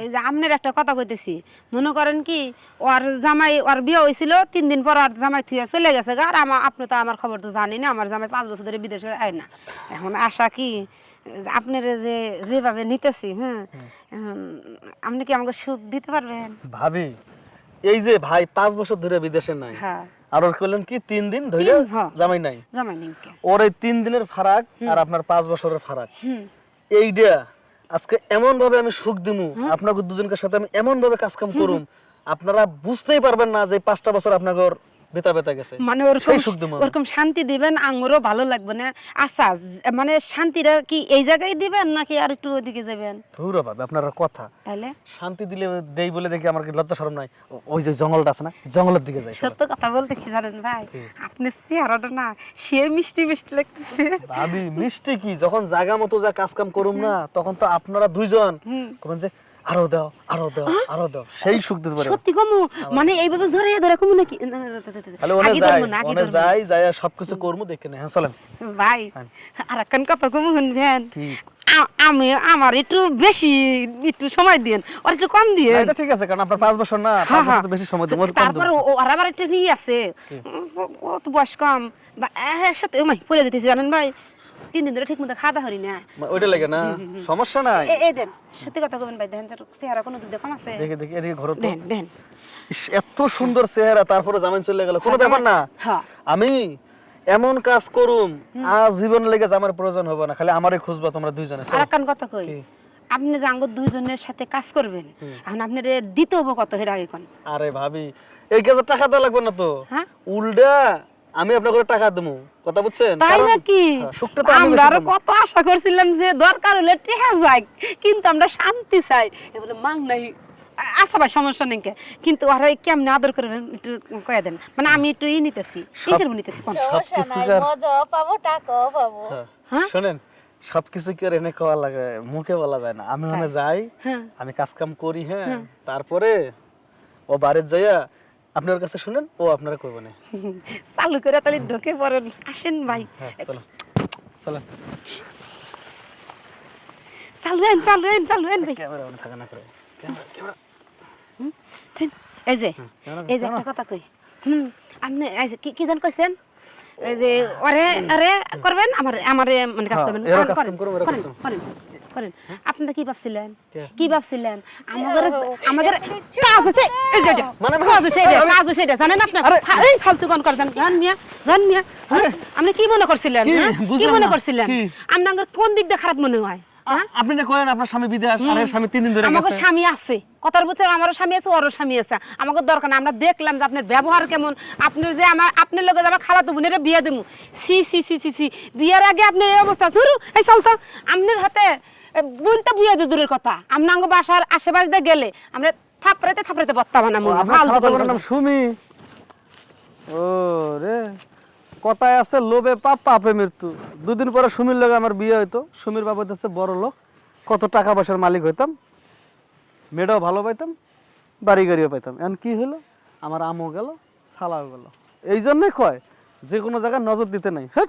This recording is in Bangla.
এই যে আপনার একটা কথা কইতেছি। মনে করেন কি ওর জামাই ওর বিয়ে হয়েছিল তিন দিন পর আর জামাই থুয়ে চলে গেছে গা আর আমার আপনি তো আমার খবর তো জানি না আমার জামাই পাঁচ বছর ধরে বিদেশে আয় না। এখন আশা কি আপনার যে যেভাবে নিতেছি হ্যাঁ আপনি কি আমাকে সুখ দিতে পারবেন? ভাবি এই যে ভাই পাঁচ বছর ধরে বিদেশে নাই হ্যাঁ। আর ওর করলেন কি তিন দিন ধরে। জামাই নাই। জামাই নিমকে ওর এই তিন দিনের ফারাক আর আপনার পাঁচ বছরের ফারাক। এইটা আজকে এমন ভাবে আমি সুখ দিমু আপনাকে দুজনকে সাথে আমি এমন ভাবে কাজ কাম করুম আপনারা বুঝতেই পারবেন না যে পাঁচটা বছর আপনার বেতা বেতা গেছে। মানে ওরকম। ওরকম শান্তি দিবেন আঙুরও ভালো লাগবে না। আচ্ছা মানে শান্তিটা কি এই জায়গায় দিবেন নাকি আর একটু ওইদিকে যাবেন? ধুর ভাবে আপনার কথা। তাহলে? শান্তি দিলে দেই বলে দেখি আমার কি লজ্জা শরম নাই। ওই যে জঙ্গলটা আছে না জঙ্গলের দিকে যাই। সত্য কথা বলতে কি জানেন ভাই? আপনি চেহারাটা না সে মিষ্টি মিষ্টি লাগতেছে। ভাবি মিষ্টি কি? যখন জায়গা মতো যা কাজ কাম করুম না তখন তো আপনারা দুইজন কবেন যে আরও দাও আরও দাও আরও দাও সেই সুখ দিতে পারে সত্যি কমু মানে এইভাবে ধরে ধরে কমু নাকি তাহলে ওনে যাই ওনে যাই যাই সবকিছু করব দেখে নে হ্যাঁ চলেন ভাই হ্যাঁ। আর একখান কথা কমু শুনবেন? আমি আমার একটু বেশি একটু সময় দিন আর একটু কম দিয়ে এটা ঠিক আছে কারণ আপনার পাঁচ বছর না হ্যাঁ, বছর হ্যাঁ। তো বেশি সময় দেবো তারপর আর আবার একটা নিয়ে আছে ও বয়স কম বা হ্যাঁ সত্যি ওমাই পড়ে যেতেছি জানেন ভাই তিন দিন ধরে ঠিক মতো খাওয়া দাওয়া না। ওইটা লাগে না। সমস্যা নাই। এ- এই দেন সত্যি কথা কবেন ভাই দেখেন চেহারা কোনো দিক কম আছে। দেখে দেখে এদিকে ঘর দেন দেন। এত সুন্দর চেহারা তারপরে জামাই চলে গেল। কোনো ব্যাপার না। হ্যাঁ। আমি এমন কাজ করুম আজ জীবন লেগে আমার প্রয়োজন হবে না। খালি আমারই খুঁজবা তোমরা দুইজনে। আর। একখান কথা কই আপনি যে আঙ্গুর দুইজনের সাথে কাজ করবেন এখন আপনার দিতে হব কত হের আগে কোন। আরে ভাবি এই কাজে টাকা দেওয়া লাগবে না তো? হ্যাঁ? উল্টা আমি আপনাকে টাকা দেবো। কথা বুঝছেন? তাই নাকি? হ্যাঁ, আমরা আরও কত আশা করছিলাম যে দরকার হলে টেহা যাক কিন্তু আমরা শান্তি চাই। এগুলো মাং নাই আচ্ছা ভাই সমস্যা নেই কে। কিন্তু ওরা কেমনে আদর করবেন একটু কয়ে দেন। মানে আমি একটু ই নিতেছি ইন্টারভিউ নিতেছি কোন নাই সবকিছুকার- মজাও পাবো টাকাও পাবো। হ্যাঁ। হ্যাঁ? শোনেন সবকিছু কি আর এনে খাওয়া লাগে মুখে বলা যায় না। আমি ওখানে যাই হ্যাঁ। আমি কাজ কাম করি হ্যাঁ তারপরে ও বাড়ির যাইয়া আপনি ওর কাছে শুনেন ও আপনারা করবে না। চালু করে তাহলে ঢোকে পড়েন। আসেন ভাই। হ্যাঁ চলো চলো চালু হেন চালু হেন চালু হেন ভাই। ক্যামেরা অন থাকে না করে। ক্যামেরা ক্যামেরা এই যে এই যে একটা কথা কই। হুম আপনি এই যে কি কি জান কইছেন? এই যে ওরে আরে করবেন আমার আমারে মানে কাজ হ্যাঁ, করবেন। করেন, করেন, করেন, আপনারা কি ভাবছিলেন কি ভাবছিলেন আমাদের আমাদের কাজ আছে এই মানে- কাজ আছে এটা, কাজ আছে এটা, জানেন আপনি এই ফালতু কোন কর জান মিয়া জান মিয়া হ্যাঁ? আপনি কি মনে করছিলেন কি? হ্যাঁ? মনে করছিলেন? আপনাদের কোন দিক দিয়ে খারাপ মনে হয় হ্যাঁ আপনি না করেন আপনার স্বামী বিদেশ আর স্বামী তিন দিন ধরে গেছে স্বামী আছে কথার বছর আমারও স্বামী আছে ওরও স্বামী আছে আমাকে দরকার না আমরা দেখলাম যে আপনার ব্যবহার কেমন আপনি যে আমার আপনার লগে যে আমার খালাতো বোনের বিয়ে দেবো সি সি সি সি সি বিয়ের আগে আপনি এই অবস্থা শুরু এই চল তো আপনার হাতে বোনটা বিয়ে দিয়ে দূরের কথা। আমরা আঙ্গ বাসার আশেপাশে গেলে আমরা থাপড়াতে থাপড়াতে বত্তা বানাবো ফালতু নাম সুমি। ও রে কথায় আছে লোভে পাপ পাপে মৃত্যু। দুদিন পরে সুমির লগে আমার বিয়ে হইতো। সুমির বাবা হচ্ছে বড় লোক। কত টাকা পয়সার মালিক হইতাম। মেয়েটাও ভালো পাইতাম। বাড়ি গাড়িও পাইতাম। এখন কি হলো আমার আমও গেল সালাও গেল। এই জন্যই কয় যে কোনো জায়গায় নজর দিতে নাই। হ্যাঁ